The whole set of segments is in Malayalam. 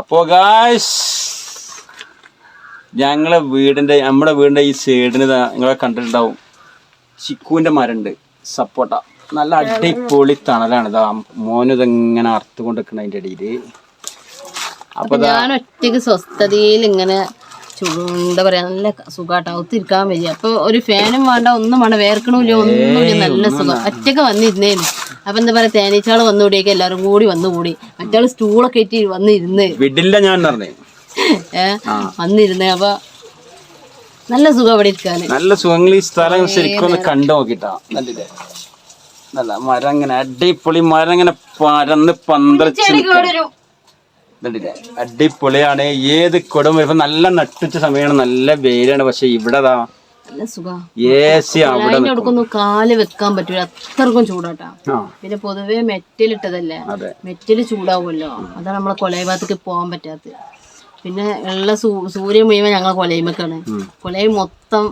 അപ്പോ ഗായ്സ് ഞങ്ങളെ വീടിന്റെ നമ്മുടെ വീടിന്റെ ഈ സൈഡിന് നിങ്ങളെ കണ്ടിട്ടുണ്ടാവും. ചിക്കുവിന്റെ മരണ്ട് സപ്പോട്ട. നല്ല അടിപൊളി തണലാണ് ഇതാ. എങ്ങനെ ഇതെങ്ങനെ അറുത്ത് കൊണ്ടിരിക്കണ അതിന്റെ ഇടയിൽ. അപ്പൊ ഞാൻ ഒറ്റയ്ക്ക് സ്വസ്ഥതയിൽ ഇങ്ങനെ എന്താ പറയാ നല്ല സുഖാട്ടോ. ഒത്തിരിക്കാൻ വയ്യ. അപ്പൊ ഒരു ഫാനും വേണ്ട ഒന്നും വേണ്ട. വേർക്കണില്ല ഒന്നും നല്ല സുഖം. ഒറ്റയ്ക്ക് വന്നിരുന്നേന്. അപ്പൊ എന്താ പറയാ തേനീച്ചാൾ വന്നുകൂടിയൊക്കെ എല്ലാരും കൂടി വന്നുകൂടി മറ്റാൾ സ്റ്റൂളൊക്കെ ഇട്ട് വന്നിരുന്ന് വിടില്ല ഞാൻ പറഞ്ഞേ. ഏഹ് വന്നിരുന്ന് അപ്പൊ നല്ല സുഖം അവിടെ ഇരിക്കാന്. നല്ല സുഖങ്ങൾ ഈ സ്ഥലം ശരിക്കും ഒന്ന് കണ്ടു നോക്കിട്ടാ. നല്ലില്ലേ നല്ല മരം ഇങ്ങനെ അടിപൊളി മരം ഇങ്ങനെ പരന്ന് പന്തളിച്ച് അടിപൊളിയാണ്. ഏത് കൊടും വരുമ്പോ നല്ല നട്ടുച്ച സമയമാണ്. നല്ല വെയിലാണ്. പക്ഷെ ഇവിടെ ദാ നല്ല സുഖം എ സി അവിടെ അതിന്റെ അടുക്കൊന്നും കാല് വെക്കാൻ പറ്റൂല അത്രക്കും ചൂടാട്ടാ ആ പിന്നെ പൊതുവെ മെറ്റലിട്ടതല്ലേ അതെ മെറ്റല് ചൂടാവുമല്ലോ അതാണ് നമ്മളെ കൊലയ ഭാഗത്തേക്ക് പോകാൻ പറ്റാത്തത് പിന്നെ ഉള്ള സൂ സൂര്യൻ മുഴുവൻ ഞങ്ങളെ കൊലയുമൊക്കെയാണ് കൊലയും മൊത്തം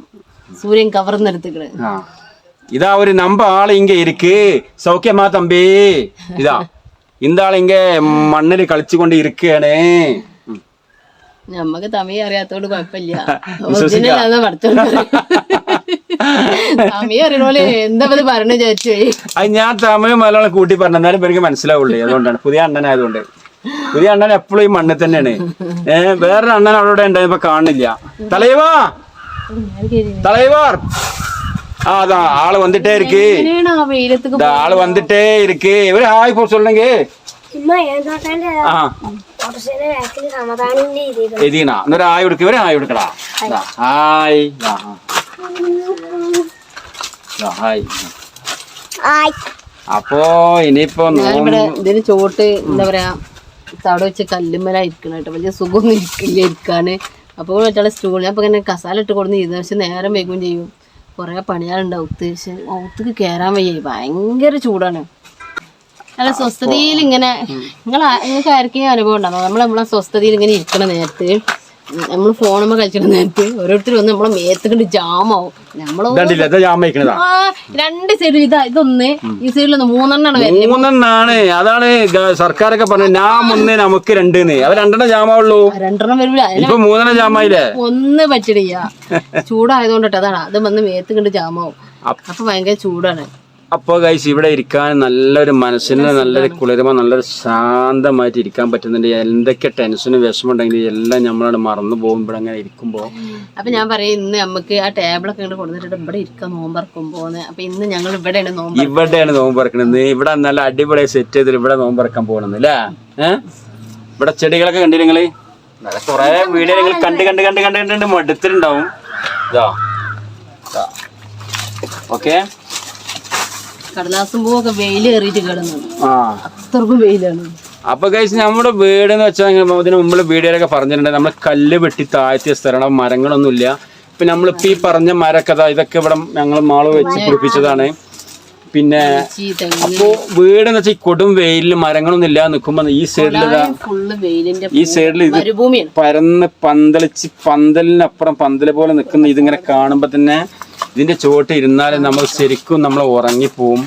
സൂര്യൻ കവർന്നെടുത്തിക്കണ് ആ இதா ஒரு நம்ப ஆள் இங்க இருக்கு சௌக்கியமா தம்பி இதா இந்த ஆள் இங்க மண்ணில் கழிச்சு கொண்டு இருக்கானே ம். നമ്മക്ക് തമിഴ് അറിയാത്തോണ്ട് കുഴപ്പമില്ല ഒറിജിനലാന്ന് പഠിച്ചോണ്ട് തമിഴ് അറിയണോലെ എന്താ ഇത് പറഞ്ഞു വിചാരിച്ചു? ഞാൻ തമിഴ് മലയാളം കൂട്ടി പറഞ്ഞാലും എനിക്ക് മനസ്സിലാവുള്ളൂ. അതുകൊണ്ടാണ്. പുതിയ അണ്ണനായതുകൊണ്ട് പുതിയ അണ്ണൻ എപ്പോഴും ഈ മണ്ണിൽ തന്നെയാണ്. ഏഹ് വേറൊരു അണ്ണൻ അവിടെ ഉണ്ടായപ്പോ കാണില്ല തലൈവാ! തലൈവാർ! അതാ ആൾ വന്നിട്ടേ இருக்கு ആൾ വന്നിട്ടേ இருக்கு ഇവർ ஹாய் போ ആ. എഴുതിയണ എന്നൊരു ഹായ് കൊടുക്ക ഇവർ ഹായ് കൊടുക്കടാ. ഹായ്. ഹായ്. അപ്പോ ഇനിയിപ്പോ ഇതിന് ചോട്ട് എന്താ പറയാ തട വെച്ച് കല്ലുമ്മല ഇരിക്കണം കേട്ടോ. വലിയ സുഖമൊന്നും ഇരിക്കില്ല ഇരിക്കാന്. അപ്പോൾ മറ്റുള്ള സ്റ്റൂൾ ഞാൻ ഇപ്പൊ ഇങ്ങനെ കസാല ഇട്ട് കൊടുന്ന് ഇരുന്ന് പക്ഷെ നേരം വൈകും ചെയ്യും. കുറെ പണിയാറുണ്ട് ഔത്ത്. പക്ഷെ ഔത്തേക്ക് കയറാൻ വയ്യ. ഭയങ്കര ചൂടാണ്. നല്ല സ്വസ്ഥതയിൽ ഇങ്ങനെ നിങ്ങൾ നിങ്ങൾക്ക് ആർക്കെങ്കിലും അനുഭവം ഉണ്ടാകും നമ്മൾ നമ്മളെ സ്വസ്ഥതയിൽ ഇങ്ങനെ ഇരിക്കണ നേരത്ത് നമ്മൾ ഫോണുമ്പോൾ കഴിച്ചിട്ട് നേരത്ത് ഓരോരുത്തർ വന്ന് നമ്മളെ മേത്തുകൊണ്ട് ജാമാവും നമ്മൾ രണ്ട് സൈഡിൽ ഇതാ ഇതൊന്ന് ഈ സൈഡിലൊന്ന് മൂന്നെണ്ണാണ് മൂന്നെണ്ണാണ്. അതാണ് സർക്കാരൊക്കെ പറഞ്ഞത് ഞാൻ ഒന്ന് നമുക്ക് രണ്ടെന്ന്. അവ രണ്ടെണ്ണം ജാമാവുള്ളൂ രണ്ടെണ്ണം വരുമ്പോ മൂന്നെണ്ണം ജാമായില്ലേ ഒന്ന് പറ്റിടിയ ചൂടായതുകൊണ്ടിട്ട് അതാണ്. അത് വന്ന് മേത്ത് കണ്ട് ജാമാവും അപ്പൊ ഭയങ്കര ചൂടാണ്. അപ്പോ ഗൈസ് ഇവിടെ ഇരിക്കാൻ നല്ലൊരു മനസ്സിന് നല്ലൊരു കുളിർമ നല്ലൊരു ശാന്തമായിട്ട് ഇരിക്കാൻ പറ്റുന്നുണ്ട്. എന്തൊക്കെ ടെൻഷനും വിഷമം ഉണ്ടെങ്കിൽ എല്ലാം നമ്മളോട് മറന്നു പോകുമ്പോൾ അങ്ങനെ ഇരിക്കുമ്പോൾ അപ്പൊ ഞാൻ പറയും ഇന്ന് നമുക്ക് ആ ടേബിളൊക്കെ ഇങ്ങോട്ട് കൊടുത്തിട്ട് ഇവിടെ ഇരിക്കാൻ നോമ്പറക്കുമ്പോന്ന് അപ്പൊ ഇന്ന് ഞങ്ങൾ ഇവിടെയാണ് നോമ്പ് ഇവിടെയാണ് നോമ്പ് പറക്കണത് ഇവിടെ നല്ല അടിപൊളി സെറ്റ് ചെയ്തിട്ട് ഇവിടെ നോമ്പ് പറക്കാൻ പോകണമെന്ന് അല്ലേ ഏഹ് ഇവിടെ ചെടികളൊക്കെ കണ്ടില്ല നിങ്ങൾ? കൊറേ വീഡിയോ നിങ്ങൾ കണ്ട് കണ്ട് കണ്ട് കണ്ട് കണ്ട് മടുത്തിട്ടുണ്ടാവും. ഇതാ. ഓക്കെ കടലാസും പൂവൊക്കെ വെയിൽ കയറിയിട്ട് കിടന്നു. ആ. അത്രക്കും വെയിലാണ്. അപ്പൊ കഴിച്ച് നമ്മുടെ വീട് എന്ന് വെച്ചാൽ ഇതിന് മുമ്പ് വീടുകാരൊക്കെ പറഞ്ഞിട്ടുണ്ട്. നമ്മൾ കല്ല് വെട്ടി താഴ്ത്തിയ സ്ഥലം മരങ്ങളൊന്നും ഇല്ല ഇപ്പൊ നമ്മളിപ്പോ ഈ പറഞ്ഞ മരക്കഥ ഇതൊക്കെ ഇവിടെ ഞങ്ങൾ മാൾ വെച്ച് പിടിപ്പിച്ചതാണ് പിന്നെ അപ്പോ വീട് എന്ന് വെച്ചാൽ ഈ കൊടും വെയിലിൽ മരങ്ങളൊന്നും ഇല്ലാതെ നിൽക്കുമ്പോ ഈ സൈഡിൽ ഫുള്ള് വെയിലിന്റെ ഈ സൈഡിൽ ഇത് മരുഭൂമിയാണ്. പരന്ന് പന്തളിച്ച് പന്തലിനപ്പുറം പന്തൽ പോലെ നിൽക്കുന്ന ഇതിങ്ങനെ കാണുമ്പോ തന്നെ ഇതിന്റെ ചുവട്ട് ഇരുന്നാലും നമ്മൾ ശരിക്കും നമ്മൾ ഉറങ്ങിപ്പോവും.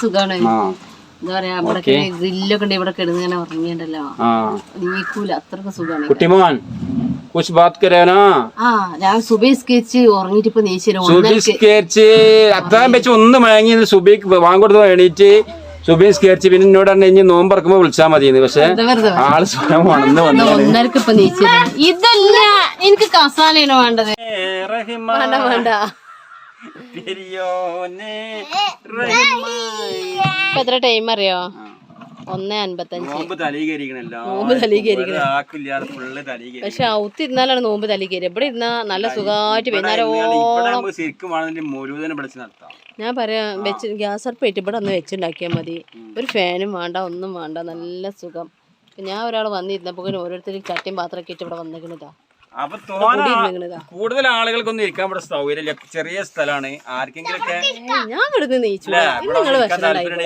സുഖാണ്. എന്താ പറയാ ഇവിടെ ഗ്രില്ലൊക്കെ ഉണ്ട് ഇവിടെ കിടന്ന് ഇങ്ങനെ ഉറങ്ങിയണ്ടല്ലോ. ആ. നീക്കൂല അത്രക്കും സുഖാണ്. കുട്ടിമോൻ കുച്ച് ബാത് കരേനാ ആ ഞാൻ ഇപ്പൊ വെച്ച് ഒന്ന് മയങ്ങി സുബിക്ക് വാങ്ങിക്കൊടുത്ത് എണീറ്റ് സുബിസ്കരിച്ച് പിന്നെ എന്നോട് തന്നെ ഇനി നോമ്പറക്കുമ്പോ വിളിച്ചാ മതിയെന്ന്. പക്ഷെ ആൾ സ്വയം വന്നു ഇതല്ല എനിക്ക് കസാലയാണ് വേണ്ടത്. വേണ്ട വേണ്ട. ഇപ്പൊ എത്ര ടൈം അറിയോ? ഒന്ന് അൻപത്തഞ്ച്. പക്ഷെ ഔത്ത് ഇരുന്നാലാണ് നോമ്പ് തലി കയറി ഇവിടെ ഇരുന്നാ നല്ല സുഖമായിട്ട് വൈകുന്നേരം ഞാൻ പറയാ വെച്ച് ഗ്യാസ് അടുപ്പായിട്ട് ഇവിടെ ഒന്ന് വെച്ചുണ്ടാക്കിയാൽ മതി. ഒരു ഫാനും വേണ്ട ഒന്നും വേണ്ട. നല്ല സുഖം. ഞാൻ ഒരാൾ വന്നിരുന്നപ്പോൾ ഓരോരുത്തർ ചട്ടിയും പാത്രമൊക്കെ ഇട്ട് ഇവിടെ വന്നിരിക്കണതാ. അപ്പൊ തോന കൂടുതൽ ആളുകൾക്കൊന്നും ഇരിക്കാൻ ഇവിടെ സൗകര്യമില്ല. ചെറിയ സ്ഥലമാണ് ആർക്കെങ്കിലും ഞാൻ ഇവിടെ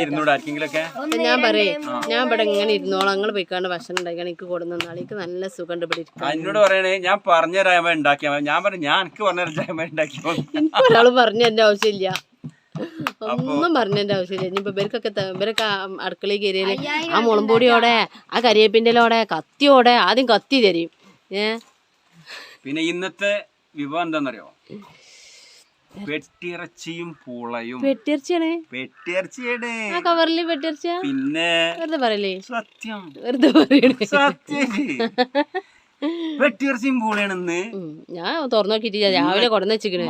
ഇരുന്നൂടെ. പറയേ ഞാൻ ഇവിടെ ഇങ്ങനെ ഇരുന്നോളാം. നിങ്ങൾ പോയിക്കാണ്ട് ഭക്ഷണം ഉണ്ടാക്കിയാണ്. എനിക്ക് കൊടുന്ന നാളേക്ക് നല്ല സുഖം ഇവിടെ എന്നോട് പറയണേ ഞാൻ പറഞ്ഞ രാമ ഉണ്ടാക്കിയാൽ മതി ഞാൻ പറഞ്ഞു ഞാൻ എനിക്ക് പറഞ്ഞ രാമ ഉണ്ടാക്കി എനിക്ക് ഒരാൾ പറഞ്ഞു എന്റെ ആവശ്യമില്ല. ഒന്നും പറഞ്ഞതിന്റെ ആവശ്യമില്ല. ഇനിയിപ്പോ ഇവർക്കൊക്കെ ഇവരൊക്കെ ആ അടുക്കളയിൽ കയറിയാൽ ആ മുളമ്പൊടിയോടെ ആ കരിയേപ്പിന്റെലോടെ കത്തിയോടെ ആദ്യം കത്തി തരും. ഏ? പിന്നെ ഇന്നത്തെ വിഭവം എന്താണെന്നറിയോ വെട്ടിയിറച്ചിയും പൂളയും. പെട്ടിറച്ചിയാണ്. വെട്ടിയിറച്ചിയാണ് ആ കവറിൽ വെട്ടിയർച്ച പിന്നെ വെറുതെ പറയലേ സത്യം. വെറുതെ പറയണേ. സത്യം. പൂളയാണെന്ന്. ഞാൻ തുറന്നു നോക്കിയിട്ടില്ല രാവിലെ കൊടന്ന് വെച്ചിക്കണ്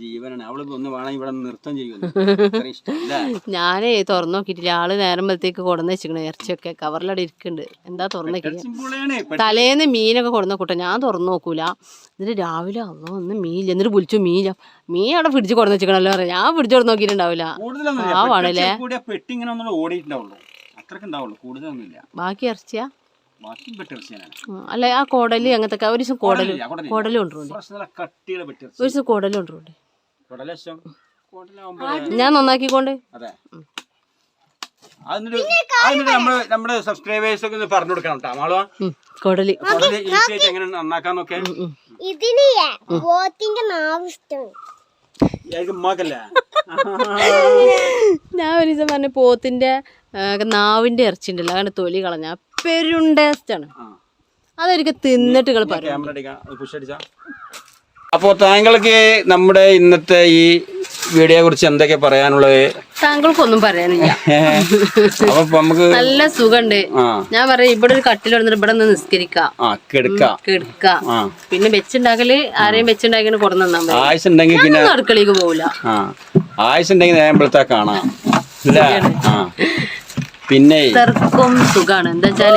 ജീവനാണ്. അവൾ ഒന്ന് വേണം ഇവിടെ നൃത്തം ചെയ്യുന്നു ഞാനേ തുറന്നു നോക്കിയിട്ടില്ല ആൾ നേരം വലത്തേക്ക് കൊടന്ന് വെച്ചിക്കണ് ഇറച്ചിയൊക്കെ കവറിലവിടെ ഇരിക്കുന്നുണ്ട്. എന്താ തുറന്നു തലേന്ന് മീനൊക്കെ കൊടുന്ന കൂട്ടം ഞാൻ തുറന്നു നോക്കൂല. എന്നിട്ട് രാവിലെ അല്ലോ ഒന്ന് മീനില്ല. എന്നിട്ട് വിളിച്ചു മീൻ മീൻ അവിടെ ഫ്രിഡ്ജ് കൊടന്ന് വെച്ചിക്കണല്ലോ പറയാം ഞാൻ ഫ്രിഡ്ജ് തുറന്നു നോക്കിയിട്ടുണ്ടാവില്ല. ആ? പെട്ടിറച്ചി പെട്ടി ഇങ്ങനെ ഓടിയിട്ടുണ്ടാവുള്ളൂ. കൂടുതലൊന്നുമില്ല. ബാക്കി ഇറച്ചിയാ. അല്ല ആ കോടലി അങ്ങനത്തെ ഒരു ദിവസം കോടലി കോടലി കൊണ്ടുപോണ്ട് ഒരു ദിവസം കോടലി കൊണ്ടുപോണ്ട് ഞാൻ നന്നാക്കിക്കൊണ്ട്. നമ്മുടെ സബ്സ്ക്രൈബേഴ്സ് ഒക്കെ ഒന്ന് പറഞ്ഞു കൊടുക്കണം കേട്ടോ കോടലി. എങ്ങനെ നന്നാക്കാന്നൊക്കെ. ഇതിന് നാവ് ഇഷ്ടമാണ് ഞാൻ ഒരു ദിവസം പറഞ്ഞു പോത്തിന്റെ നാവിന്റെ ഇറച്ചി ഉണ്ടല്ലോ അങ്ങനെ തൊലി കളഞ്ഞ പെരും അതൊരിക്കൽ തിന്നിട്ട് നിങ്ങൾ പറയും. അപ്പോൾ താങ്കൾക്ക് നമ്മുടെ ഇന്നത്തെ ഈ വീഡിയോയെ കുറിച്ച് എന്തൊക്കെ പറയാനുള്ളത്? താങ്കൾക്കൊന്നും പറയാനില്ല. അപ്പൊ നമുക്ക് നല്ല സുഖണ്ട്. ആ. ഞാൻ പറയാം ഇവിടെ ഒരു കട്ടിൽ വന്നിട്ട് ഇവിടെ നിന്ന് നിസ്കരിക്കാം. കെടുക്കാം. പിന്നെ വെച്ചുണ്ടാക്കൽ ആരെയും വെച്ചുണ്ടാക്കി കൊടുന്നു ആയുസ് ഉണ്ടെങ്കിൽ പിന്നെ ഒന്നും അടുക്കളയ്ക്ക് പോവില്ല ആയുസ് ഉണ്ടെങ്കിൽ കാണാം. പിന്നെ ഇത്രക്കും സുഖാണ്. എന്താ വെച്ചാൽ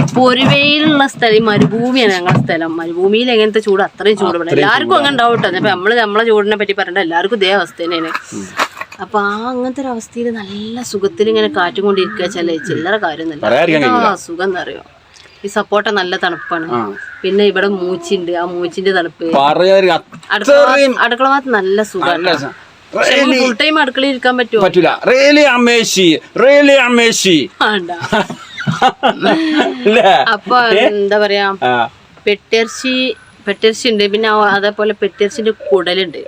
ഇപ്പൊ ഒരു വെയിലുള്ള സ്ഥലം ഈ മരുഭൂമിയാണ് ഞങ്ങളുടെ സ്ഥലം. മരുഭൂമിയിൽ എങ്ങനത്തെ ചൂട്? അത്രയും ചൂട് ഇവിടെ. എല്ലാവർക്കും അങ്ങനെ ഉണ്ടാവും കേട്ടോ അപ്പൊ നമ്മൾ നമ്മളെ ചൂടിനെ പറ്റി പറയണ്ട. എല്ലാവർക്കും ഇതേ അവസ്ഥ തന്നെയാണ്. അപ്പൊ ആ അങ്ങനത്തെ ഒരു അവസ്ഥയിൽ നല്ല സുഖത്തിൽ ഇങ്ങനെ കാറ്റും കൊണ്ടിരിക്കുക വെച്ചാലേ ചില്ലറ കാര്യമൊന്നുമില്ല സുഖം എന്താ അറിയോ? ഈ സപ്പോർട്ട നല്ല തണുപ്പാണ്. പിന്നെ ഇവിടെ മൂച്ചിണ്ട്. ആ മൂച്ചിന്റെ തണുപ്പ്. അടുക്കള ഭാഗത്ത് നല്ല സുഖമാണ് ഫുൾ ടൈം അടുക്കളയിൽ ഇരിക്കാൻ പറ്റുമോ? പറ്റൂല. റേലി അമേശി റേലി അമേശി അപ്പൊ എന്താ പറയാ? ആ. പെട്ടിറച്ചി പെട്ടിറച്ചി ഉണ്ട്. പിന്നെ അതേപോലെ പെട്ടിയർച്ചിന്റെ കുടലുണ്ട്.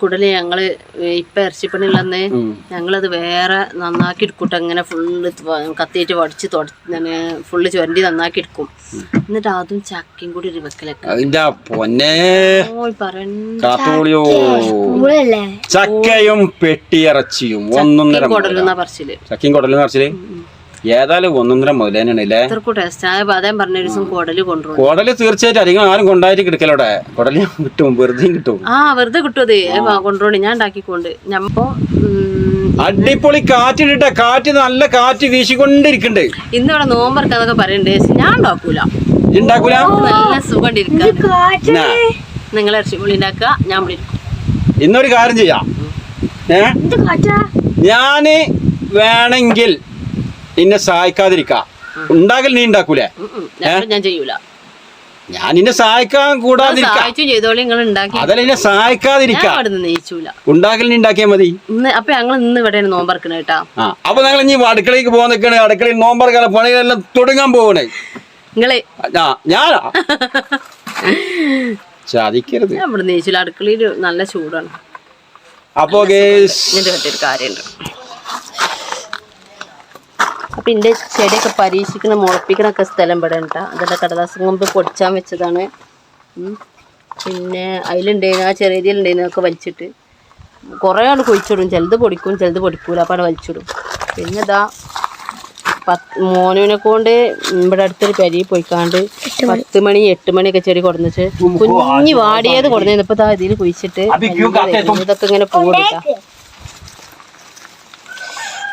കുടൽ ഞങ്ങൾ ഇപ്പൊ ഇറച്ചിപ്പണിയുള്ളന്ന് ഞങ്ങളത് വേറെ നന്നാക്കി എടുക്കൂട്ടോ. അങ്ങനെ ഫുള്ള് കത്തിയിട്ട് വടിച്ച് ഫുള്ള് ചുരണ്ടി നന്നാക്കി എടുക്കും. എന്നിട്ട് അതും ചക്കയും കൂടി ഒരു വെക്കലൊക്കെ. ചക്കയും. പെട്ടിയിറച്ചിയും ഒന്നൊന്നര കുടലുന്ന പറച്ചിൽ. ചക്കയും കുടലും നിറച്ചിൽ ഏതായാലും ഒന്നൊന്നര മുതലേനാണല്ലേ? കുടൽ തീർച്ചയായിട്ടും അധികം ആരും കൊണ്ടായിട്ട് കിടക്കലോടെ കുടൽ കിട്ടും വെറുതെ കിട്ടും. ആ വെറുതെ കിട്ടും അത്. കൊണ്ടുപോണി ഞാൻ ഉണ്ടാക്കിക്കൊണ്ട്. ഞമ്മോ അടിപൊളി കാറ്റിട്ടിട്ട കാറ്റ് നല്ല കാറ്റ് വീശിക്കൊണ്ടിരിക്കണ്ട്. ഇന്ന് ഇവിടെ നോമ്പറക്കാന്നൊക്കെ പറയണ്ടേ. ഞാൻ ഉണ്ടാക്കൂല. ഉണ്ടാക്കൂല? നല്ല സുഖം നിങ്ങൾ ഇറച്ചിപ്പൊളി ഉണ്ടാക്കുക ഞാൻ ഇവിടെ ഇന്നൊരു കാര്യം ചെയ്യാം. ഏ? ഞാൻ വേണമെങ്കിൽ നിന്നെ സഹായിക്കാതിരിക്ക. ഉണ്ടാകൽ നീ ഉണ്ടാക്കൂലേ. ഞാൻ- ചെയ്യൂല. ഞാൻ നിന്നെ സഹായിക്കാൻ കൂടാതിരിക്ക. അതല്ല നിന്നെ സഹായിക്കാതിരിക്ക. ഉണ്ടാക്കൽ നീ ഉണ്ടാക്കിയാ മതി. അപ്പൊ ഞങ്ങൾ ഇന്ന് ഇവിടെ നോമ്പറക്കണ കേട്ടാ. അപ്പൊ ഞങ്ങൾ ഇനി അടുക്കളയ്ക്ക് പോകാൻ നിൽക്കണേ. അടുക്കളയിൽ നോമ്പറക്കാല പണികളെല്ലാം തുടങ്ങാൻ പോകണേ നിങ്ങളെ. ഞാനാ? ചതിക്കരുത്. ഞാൻ ഇവിടെ അടുക്കളയിൽ നല്ല ചൂടാണ്. അപ്പോ കാര്യമുണ്ട്. അപ്പൊ എന്റെ ചെടിയൊക്കെ പരീക്ഷിക്കണം മുളപ്പിക്കണൊക്കെ സ്ഥലം ഇവിടെ ഉണ്ടാ. അതെല്ലാം കടലാസം കൊമ്പ് പൊടിച്ചാൻ വെച്ചതാണ്. പിന്നെ അതിലുണ്ടായിരുന്നു ആ ചെറിയ ചെറിയതിലുണ്ടായിരുന്നു ഒക്കെ വലിച്ചിട്ട്. കുറേ ആൾ കുഴിച്ചിടും. ചിലത് പൊടിക്കും ചിലത് പൊടിക്കൂല. അപ്പം അവിടെ വലിച്ചിടും. പിന്നെ ഇതാ പത്ത് മോനുവിനെ കൊണ്ട് ഇവിടെ അടുത്തൊരു പെരി പോയിക്കാണ്ട് പത്ത് മണി എട്ട് മണിയൊക്കെ ചെടി കൊടുന്നിട്ട് കുഞ്ഞു വാടിയത് കൊടുന്നു ഇപ്പൊ ഇതാ ഇതിൽ കുഴിച്ചിട്ട് ഇതൊക്കെ ഇങ്ങനെ പൂവിട്ടാ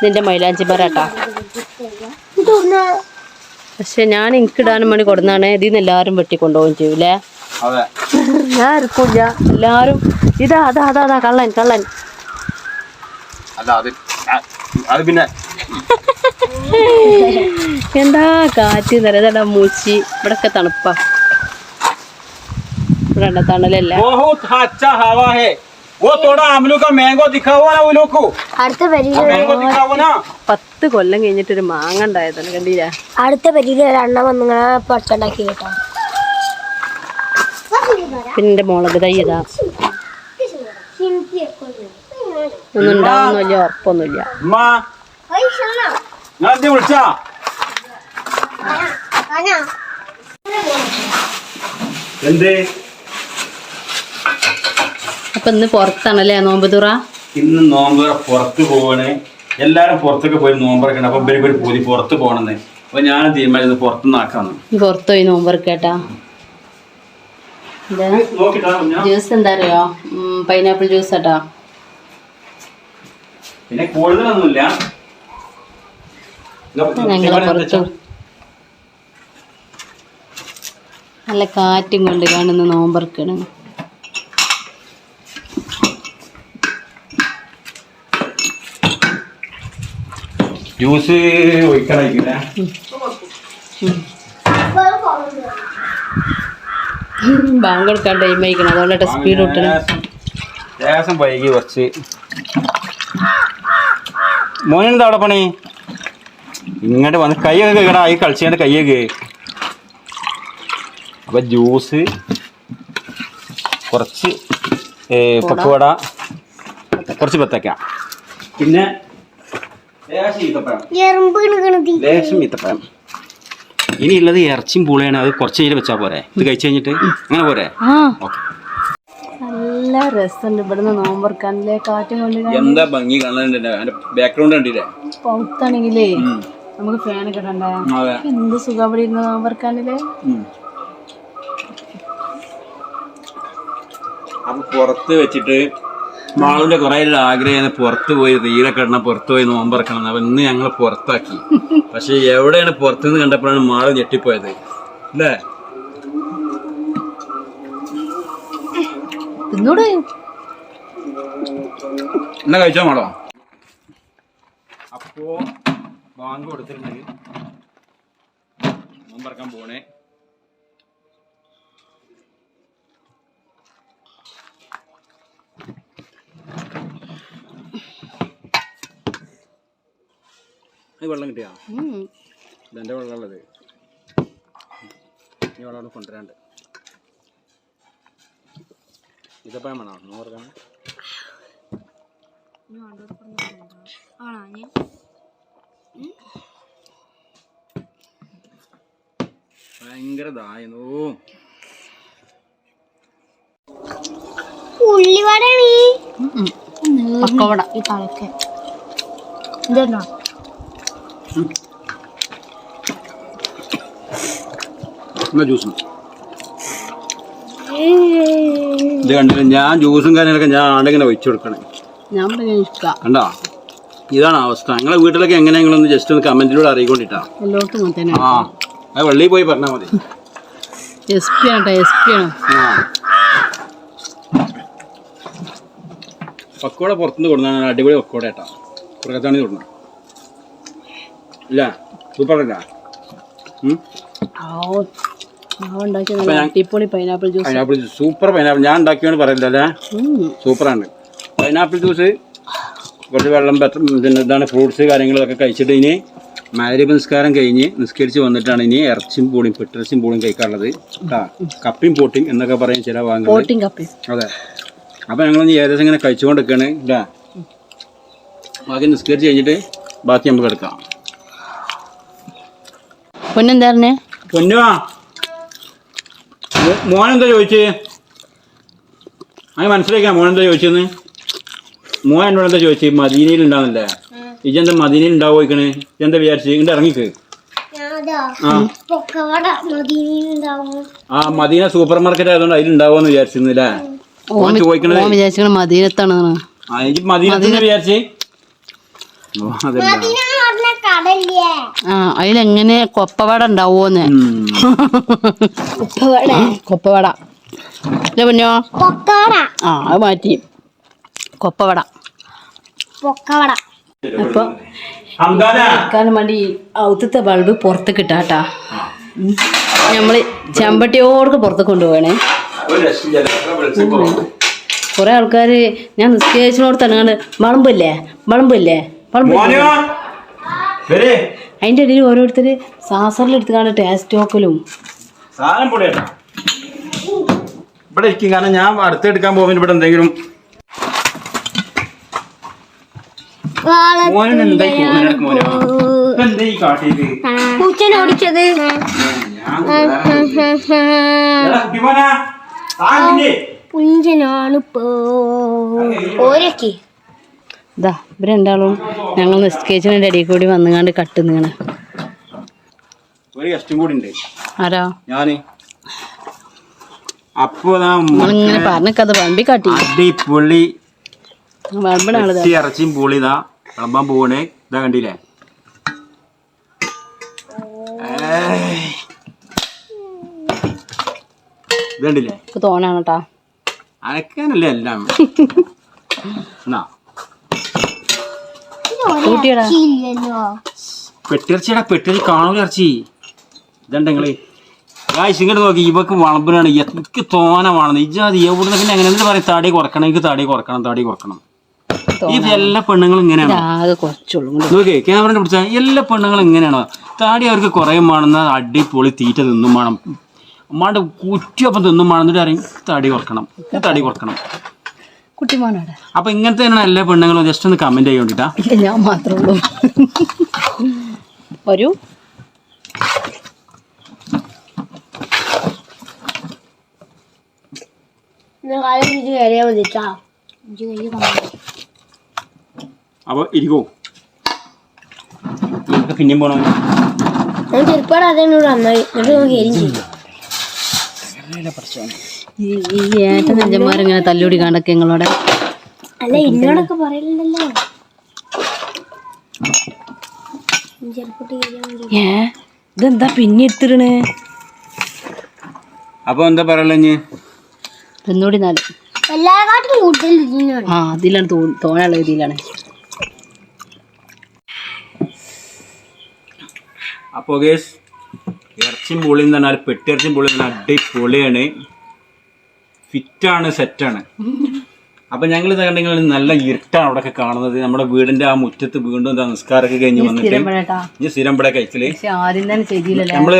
നിന്റെ മൈലാഞ്ചി മരാട്ടാ പക്ഷെ ഞാൻ എനിക്കിടാനും വേണ്ടി കൊടുന്നാണ് ഇതിൽ നിന്ന് എല്ലാവരും വെട്ടിക്കൊണ്ടുപോകും ചെയ്യൂലേ ഞാൻ ഇരിക്കൂല എല്ലാരും ഇതാ അതാ അതാ അതാ കള്ളൻ കള്ളൻ. അത് പിന്നെ എന്താ കാറ്റ് നിരതട മൂച്ചി. ഇവിടൊക്കെ തണുപ്പാ. ഇവിടെ തണലല്ല? बहुत अच्छा हवा है वो थोड़ा हम लोग का मैंगो दिखा हुआ ना वो लोग को അടുത്ത പരിയില് मैंगो दिखा हुआ ना പത്ത് കൊല്ലം കഴിഞ്ഞിട്ടൊരു മാങ്ങ ഉണ്ടായതാണ് കണ്ടില്ല അടുത്ത പരിയില് ഒരെണ്ണം വന്നിങ്ങനെ പട്ടുണ്ടാക്കി കേട്ടോ പിന്നെ എന്റെ മുളക് തൈ ഇതാ ഹിന്ദി ഒന്നും ഉണ്ടാവുന്നില്ല ഉറപ്പൊന്നുമില്ല ഉമ്മ ഞാൻ എന്തേ വിളിച്ചാ എന്തേ അപ്പൊ ഇന്ന് പുറത്താണല്ലേ നോമ്പ് തുറ? ഇന്ന് നോമ്പ് പുറത്ത് പോവാണ്. എല്ലാരും പുറത്തൊക്കെ പോയി നോമ്പറക്കണം. അപ്പൊ ഇവർക്ക് ഒരു പൂതി പുറത്ത് പോകണമെന്ന് അപ്പൊ ഞാൻ തീരുമാനിച്ചത് പുറത്തുനിന്ന് ആക്കാന്ന്. പുറത്ത് പോയി കേട്ടാ ഞാൻ ജ്യൂസ് എന്താ അറിയോ പൈനാപ്പിൾ ജ്യൂസ് ആട്ടാ പിന്നെ കൂടുതലൊന്നുമില്ല. പുറത്ത് നല്ല കാറ്റും കൊണ്ട് കാണുന്ന നോമ്പറക്കാണ് ജ്യൂസ് ബാങ്ക് കൊടുക്കാൻ ടൈം അയക്കണം അതുകൊണ്ട് സ്പീഡ് കിട്ടണം. ലേശം വൈകി കുറച്ച്. മോനെന്താ അവിടെ പണി? ഇങ്ങോട്ട് വന്ന് കൈയൊക്കെ കേടാ ഈ കളിച്ചാണ്ട് കൈയൊക്കെ അപ്പൊ ജ്യൂസ് കുറച്ച് പപ്പുവട പക്കുവട കുറച്ച് ബത്തക്ക. പിന്നെ ലേശം ഈത്തപ്പഴം. ലേശം ഈത്തപ്പഴം. ഇനിയുള്ളത് ഇറച്ചിയും പൂളയാണ്. അത് കുറച്ച് കഴിഞ്ഞ് വെച്ചാൽ പോരെ? ഇത് കഴിച്ചു കഴിഞ്ഞിട്ട്? അങ്ങനെ പോരെ? ആ. ഓക്കെ. നല്ല രസമുണ്ട്. ഇവിടുന്ന് നോമ്പറക്കാനല്ലേ കാറ്റും കൊണ്ട് എന്താ ഭംഗി കാണാനുണ്ട് ബാക്ക്ഗ്രൗണ്ട് കണ്ടില്ലേ? പുറത്താണെങ്കിലേ നമുക്ക് ഫാൻ കിട്ടണ്ടേ അതെ. എന്ത് സുഖം അവിടെ ഇരുന്ന് നോമ്പറക്കാനില്ലേ ഉം. അപ്പൊ പുറത്ത് വെച്ചിട്ട് മാളുവിന്റെ കുറെ ആഗ്രഹം പുറത്തു പോയി റീലൊക്കെ ഇടണം പുറത്തു പോയി നോമ്പറക്കണം. അപ്പൊ ഇന്ന് ഞങ്ങൾ പുറത്താക്കി. പക്ഷെ എവിടെയാണ് പുറത്തുനിന്ന് കണ്ടപ്പോഴാണ് മാൾ ഞെട്ടിപ്പോയത്. അല്ലേ? എന്നാ കഴിച്ചോ മാളോ? അപ്പോ ബാങ്ക് കൊടുത്തിട്ടുണ്ടെങ്കിൽ നോമ്പറക്കാൻ പോണേ. വെള്ളം കിട്ടിയാ. ഇതെന്റെ വെള്ളമുള്ളത് ഈ വെള്ളം അവിടെ കൊണ്ടുവരാണ്ട്. ഇതപ്പം വേണോ? നോക്കാം ഭയങ്കര ദായിരുന്നു ഉള്ളിവട. പക്കവട ഈ തലക്ക്. ഇതെന്നോ? എന്നാ ജ്യൂസും? ഇത് കണ്ടില്ല ഞാൻ ജ്യൂസും കാര്യങ്ങളൊക്കെ ഞാൻ ആണ്ടിങ്ങനെ ഒഴിച്ചു കൊടുക്കണേ. ഞാൻ കണ്ടോ? ഇതാണ് അവസ്ഥ. നിങ്ങളെ വീട്ടിലൊക്കെ എങ്ങനെ നിങ്ങളൊന്ന് ജസ്റ്റ് ഒന്ന് കമന്റിലൂടെ അറിയിക്കൊണ്ടിട്ടാ. ആ അത് വെള്ളിയിൽ പോയി പറഞ്ഞാൽ മതി. എസ് പി ആണ്. എസ് പി ആണ് പക്കോട പുറത്തുനിന്ന് കൊടുന്നാണ് അടിപൊളി പക്കോട ഏട്ടാ കുറക്കത്താണി കൊടുന്ന. ഇല്ല അടിപൊളി പൈനാപ്പിൾ ജ്യൂസ് സൂപ്പർ പൈനാപ്പിൾ ഞാൻ ഉണ്ടാക്കിയാണ് പറയില്ലല്ലേ സൂപ്പറാണ്. പൈനാപ്പിൾ ജ്യൂസ് കുറച്ച് വെള്ളം പത്ര- പിന്നെ ഇതാണ് ഫ്രൂട്ട്സ് കാര്യങ്ങളൊക്കെ കഴിച്ചിട്ട് ഇനി മാരീപ നിസ്കാരം കഴിഞ്ഞ് നിസ്കരിച്ച് വന്നിട്ടാണ് ഇനി ഇറച്ചിയും പൂളിയും പെട്ടിറച്ചിയും പൂളിയും കഴിക്കാനുള്ളത്. കപ്പിയും പോട്ടിയും എന്നൊക്കെ പറയും ചില കപ്പി അതെ. അപ്പം ഞങ്ങൾ ഇനി ഏകദേശം ഇങ്ങനെ കഴിച്ചുകൊണ്ടിരിക്കുകയാണ് ഇല്ലേ ബാക്കി നിസ്കരിച്ച് കഴിഞ്ഞിട്ട് ബാക്കി നമുക്ക് എടുക്കാം. പൊന്നെന്താ പറഞ്ഞേ? പൊന്നുവാ. മോനെന്താ ചോദിച്ചേ? അങ്ങനെ മനസ്സിലാക്കാം മോനെന്താ ചോദിച്ചെന്ന്? മോൻ എന്നോട് എന്താ ചോദിച്ചത് മദീനയിൽ ഉണ്ടാവുന്നില്ലേ? ഇജെന്താ മദീനയിൽ ഉണ്ടാവോ ചോദിക്കണ്? ഇജെന്താ വിചാരിച്ച്? ഇങ്ങോട്ട് ഇറങ്ങിക്ക്. ആ. പൊക്കവട മദീനുണ്ടാവും ആ മദീന സൂപ്പർ മാർക്കറ്റ് ആയതുകൊണ്ട് അതിലുണ്ടാവുമെന്ന് വിചാരിച്ചിരുന്നില്ലേ ഓൻ ചോദിക്കണത് മദീനത്താണ് മദീനത്തിന് വിചാരിച്ചേ. അതല്ല. ആ അതിലെങ്ങനെ കൊപ്പവട ഉണ്ടാവോന്ന്? കൊപ്പവട. അല്ലേ പൊന്നോ? ആ അത് മാറ്റി. കൊപ്പവട. പൊക്കവട അപ്പൊ വെക്കാൻ വേണ്ടി ഔത്തത്തെ ബൾബ് പുറത്ത് കിട്ടാട്ടാ. നമ്മൾ ചെമ്പട്ടിയോർക്ക് പുറത്ത് കൊണ്ടുപോകണേ. കുറെ ആൾക്കാര് ഞാൻ നിസ്കരിച്ചിനോട് തന്നെ വളമ്പില്ലേ വളമ്പില്ലേ വളമ്പ് മോനുവാ വരേ അതിന്റെ ഇടയിൽ ഓരോരുത്തര് സാസറിൽ എടുത്തുകാണ്ട് ടേസ്റ്റ് നോക്കലും സാധനം പൊടിയേട്ടാ ഇവിടെ ഇരിക്കും. കാരണം ഞാൻ അടുത്ത് എടുക്കാൻ പോകുമ്പോൾ ഇവിടെ എന്തെങ്കിലും പുഞ്ചനാണ് ഓരൊക്കെ. ഇതാ ഇവർ രണ്ടാളും ഞങ്ങൾ നിസ്കരിച്ചതിന്റെ ഇടയിൽ കൂടി വന്നുകാണ്ട് കട്ട് ഉണ്ട്. ആരാ? അപ്പൊ നമ്മളിങ്ങനെ പറഞ്ഞത് വണ്ടി കാട്ടി. അടിപൊളി ഇറച്ചിയും പൂളി ഇതാ വിളമ്പാൻ പോവണേ. ഇതാ കണ്ടില്ലേ? ഏയ്. ഇത് കണ്ടില്ലേ? എനിക്ക് തോന്നാണ് കേട്ടാ അനക്കാനല്ലേ എല്ലാം. എന്നാ. കൂട്ടിയടാ. ഇല്ലല്ലോ. പെട്ടിറച്ചിയുടെ പെട്ടിറച്ചി കാണൂല ഇറച്ചി. ഇതുണ്ടെങ്കിൽ ഗായ്സ് ഇങ്ങോട്ട് നോക്കി ഇവക്ക് വളമ്പിനാണ്. എനിക്ക് തോനമാണെന്ന് ഇജാത് എവിടെ പിന്നെ എങ്ങനെ എന്ത് പറയും? തടി കുറക്കണം എനിക്ക് തടി കുറക്കണം താടി കുറക്കണം. ഈ എല്ലാ പെണ്ണുങ്ങളും ഇങ്ങനെയാണ്. നോക്കേ ക്യാമറ പിടിച്ചാൽ എല്ലാ പെണ്ണുങ്ങളും ഇങ്ങനെയാണോ. താടി അവർക്ക് കുറേ വേണമെന്ന അടിപൊളി തീറ്റ തിന്നും വേണം. അമ്മാണ്ട് കുറ്റിയൊപ്പം തിന്നും വേണം. എന്നിട്ട് അറിയും തടി കുറക്കണം. തടി കുറക്കണം. കുട്ടിമോനോടെ. അപ്പൊ ഇങ്ങനത്തെ തന്നെയാണ് എല്ലാ പെണ്ണുങ്ങളും ജസ്റ്റ് ഒന്ന് കമന്റ് ചെയ്യോണ്ടിട്ടാ ഇല്ല ഞാൻ മാത്രമേ ഉള്ളൂ. ഒരു അപ്പൊ ഇരിക്കോ. നമുക്ക് പിന്നെയും പോണോ? ഞാൻ ചെറുപ്പാട് എന്നിട്ട് നമുക്ക് ഈ തല്ലുടി നെഞ്ചന്മാരിങ്ങനെ കണ്ടൊക്കെ നിങ്ങളോടെ അല്ല ഇന്നോടൊക്കെ പറയലുണ്ടല്ലോ. ഏ? ഇതെന്താ പിന്നെ എടുത്തിടണ്? അപ്പൊ എന്താ പറയലഞ്ഞ് ഇനി തിന്നൂടി നാല്. എല്ലാകാട്ടിലും കൂടുതൽ ഇതിനാണ് ആ അതിലാണ് തോനുള്ള ഇതിലാണ്. അപ്പൊ ഗേസ് ഇറച്ചിയും പൊളിയും തന്നെ പറഞ്ഞാൽ പെട്ടിറച്ചിയും പൊളിയും തന്നെ അടിപൊളിയാണ്. ഫിറ്റാണ് സെറ്റാണ്. അപ്പൊ ഞങ്ങൾ ഇത് കണ്ടെങ്കിൽ നല്ല ഇരുട്ടാണ് അവിടെ കാണുന്നത്. നമ്മുടെ വീടിന്റെ ആ മുറ്റത്ത് വീണ്ടും എന്താ നിസ്കാരമൊക്കെ കഴിഞ്ഞ് വന്നിട്ട്. ഇനി സ്ഥിരം ഇവിടെ കഴിച്ചിൽ നമ്മൾ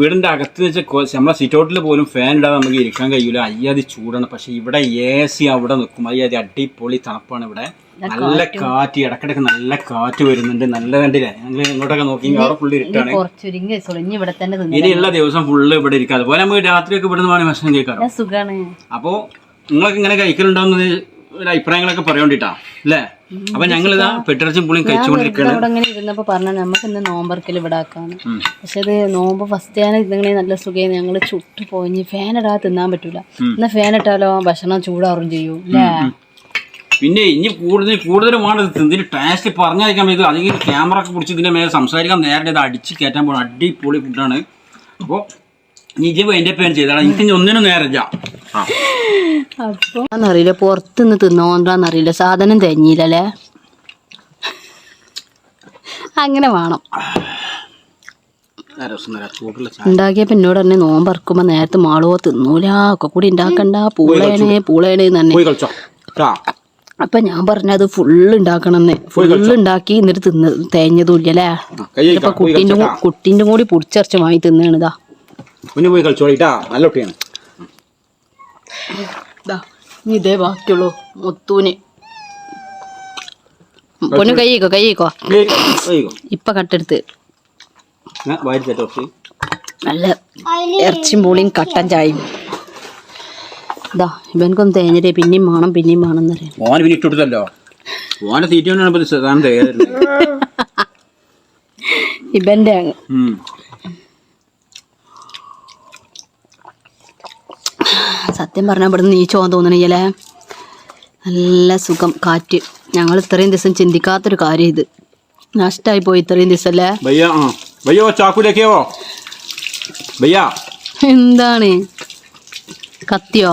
വീടിന്റെ അകത്ത് വെച്ച് നമ്മളെ സിറ്റൗട്ടിൽ പോലും ഫാൻ ഇടാതെ നമുക്ക് ഇരിക്കാൻ കഴിയൂല. അയ്യാതി ചൂടാണ്. പക്ഷെ ഇവിടെ എ സി അവിടെ നിൽക്കും. അയ്യാതി അടിപൊളി തണുപ്പാണ് ഇവിടെ. നല്ല കാറ്റ് ഇടക്കിടക്ക് നല്ല കാറ്റ് വരുന്നുണ്ട്. നല്ല കണ്ടില്ലേ? ഞങ്ങൾ ഇങ്ങോട്ടൊക്കെ നോക്കി അവിടെ ഫുള്ള് ഇരുട്ടാണ്. കുറച്ചൊരുങ്ങി ഇനി ഇവിടെ തന്നെ ഇനിയുള്ള ദിവസം ഫുള്ള് ഇവിടെ ഇരിക്കാം. അതുപോലെ നമുക്ക് രാത്രിയൊക്കെ ഇവിടെ നിന്ന് ഭക്ഷണം കേൾക്കാറോ സുഖാണ്. അപ്പോ നിങ്ങളൊക്കെ ഇങ്ങനെ കഴിക്കലുണ്ടാവുന്നത് ഒരു അഭിപ്രായങ്ങളൊക്കെ പറയോണ്ടിട്ടാ അല്ലേ? അപ്പൊ ഞങ്ങളിതാ പെട്ടിറച്ചും പുളിയും കഴിച്ചുകൊണ്ടിരിക്കുകയാണ്. ഇരുന്നപ്പോ പറഞ്ഞ നമുക്ക് ഇന്ന് നോമ്പർക്കൽ ഇവിടെ ആക്കാണ്. പക്ഷെ അത് നോമ്പ് ഫസ്റ്റ് ഞാൻ ഇതിങ്ങനെ നല്ല സുഖം ഞങ്ങൾ ചുട്ടു പോയി. ഫാൻ ഇടാതെ തിന്നാൻ പറ്റൂല. എന്നാ ഫാൻ ഇട്ടാലോ ഭക്ഷണം ചൂടാറും ചെയ്യൂ അല്ലേ പിന്നെ ഇനി കൂടുതൽ കൂടുതലുമാണ് വേണ്ടത് ഇതിന് ടേസ്റ്റ് പറഞ്ഞറിയിക്കാൻ പറ്റും അല്ലെങ്കിൽ ക്യാമറ ഒക്കെ പിടിച്ച് ഇതിന്റെ മേലെ സംസാരിക്കാൻ നേരത്തെ ഇത് അടിച്ച് കയറ്റാൻ പോകണം അടിപൊളി ഫുഡാണ് അപ്പോൾ നിജീവ് എന്റെ പേര് ചെയ്താണ് എനിക്ക് ഒന്നിനും നേരമില്ല അറിയില്ല പുറത്തുനിന്ന് തിന്നോണ്ടാന്നറിയില്ല. സാധനം തെഞ്ഞില്ലല്ലേ അങ്ങനെ വേണം. ഉണ്ടാക്കിയ പിന്നോട് തന്നെ നോമ്പറക്കുമ്പോ നേരത്തെ മാളുവോ തിന്നൂല. ഒക്കെ കൂടി ഉണ്ടാക്കണ്ട. പൂളേണേ പൂളേണേ തന്നെ അപ്പൊ ഞാൻ പറഞ്ഞത് ഫുള്ള് ഉണ്ടാക്കണമെന്ന് ഫുള്ള് ഉണ്ടാക്കി എന്നിട്ട് തിന്ന് തേഞ്ഞതും ഇല്ലല്ലേ കുട്ടിന്റെ ഇപ്പൊ കഴിക്കാം പോയി കുട്ടീന്റെ കളിച്ചോ കൂ- കുട്ടീന്റെ കൂടി പൊടിച്ചറച്ച് വാങ്ങി തിന്നാണിതാ മുന്നേ പോയി കളിച്ചോളിട്ടാ നല്ല കുട്ടിയാണ്. ഇനി ഇതേ ബാക്കിയുള്ളൂ മുത്തൂന്. പൊന്നു കൈക്കോ അയ്യോ ഇപ്പൊ കട്ടെടുത്ത്. നല്ല ഇറച്ചിയും പൂളിയും കട്ടൻ ചായയും. ഇതാ ഇവനക്കൊന്ന് തേഞ്ഞരേ പിന്നെയും വേണം പിന്നെയും വേണം എന്നറിയാം ഓന പിന്നെ ഇട്ടുകൊടുത്തല്ലോ. ഓന തീറ്റോനാണ് സാധനം തേരുന്നത് ഇവന്റെ ആണ് സത്യം പറഞ്ഞാൽ ഇവിടെ നീ പോകാൻ തോന്നണില്ലേ നല്ല സുഖം കാറ്റ്. ഞങ്ങൾ ഇത്രയും ദിവസം ചിന്തിക്കാത്തൊരു കാര്യം ഇത്. നഷ്ടമായി പോയി ഇത്രയും ദിവസം അല്ലേ ഭയ്യോ ചാക്കുലേക്കോ ഭയ്യാ എന്താണ്? കത്തിയോ?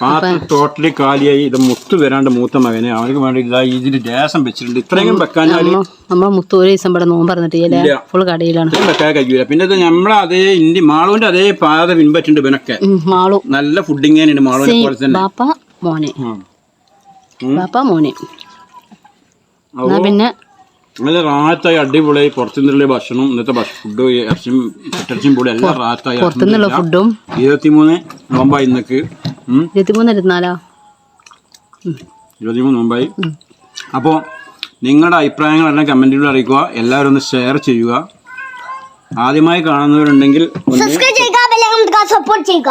പാത്രം ടോട്ടലി കാലിയായി. ഇത് മുത്ത് വരാണ്ട് മൂത്ത മകനെ. അവർക്ക് വേണ്ടി ഇതാ ഇതിൽ ദേശം വെച്ചിട്ടുണ്ട്. ഇത്രയും വെക്കാൻ നമ്മൾ മുത്തു ഒരു ദിവസം ഇവിടെ നോമ്പ് പറഞ്ഞിട്ടില്ല ഫുൾ കടയിലാണ്. വെക്കാൻ കഴിയൂല. പിന്നെ ഇത് നമ്മളെ അതേ ഇന്ത്യ മാളുവിന്റെ അതേ പാത പിൻപറ്റുണ്ട് ഇവനൊക്കെ. മാളു. നല്ല ഫുഡിങ് തന്നെയാണ് മാളുവിനെ പോലെ തന്നെ. ബാപ്പ മോനെ. ബാപ്പ മോനെ. പിന്നെ നല്ല റാത്തായി അടിപൊളിയായി പുറത്തുനിന്നുള്ള ഭക്ഷണം ഇന്നത്തെ ഫുഡ് ഇറച്ചിയും ഇറച്ചിയും പൊടി എല്ലാം റാത്തായി പുറത്തുനിന്നുള്ള ഫുഡും ഇരുപത്തിമൂന്ന് നോമ്പായി ഇന്നക്ക്. ഇരുപത്തിമൂന്ന് ഇരുപത്തിനാലോ? ഇരുപത്തിമൂന്ന് നോമ്പായി അപ്പോൾ നിങ്ങളുടെ അഭിപ്രായങ്ങളെല്ലാം കമന്റിലൂടെ അറിയിക്കുക. എല്ലാവരും ഒന്ന് ഷെയർ ചെയ്യുക. ആദ്യമായി കാണുന്നവരുണ്ടെങ്കിൽ സപ്പോർട്ട് ചെയ്യുക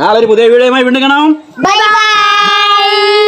നാളെ ഒരു പുതിയ വീഡിയോയുമായി വീണ്ടും കാണാം. Bye bye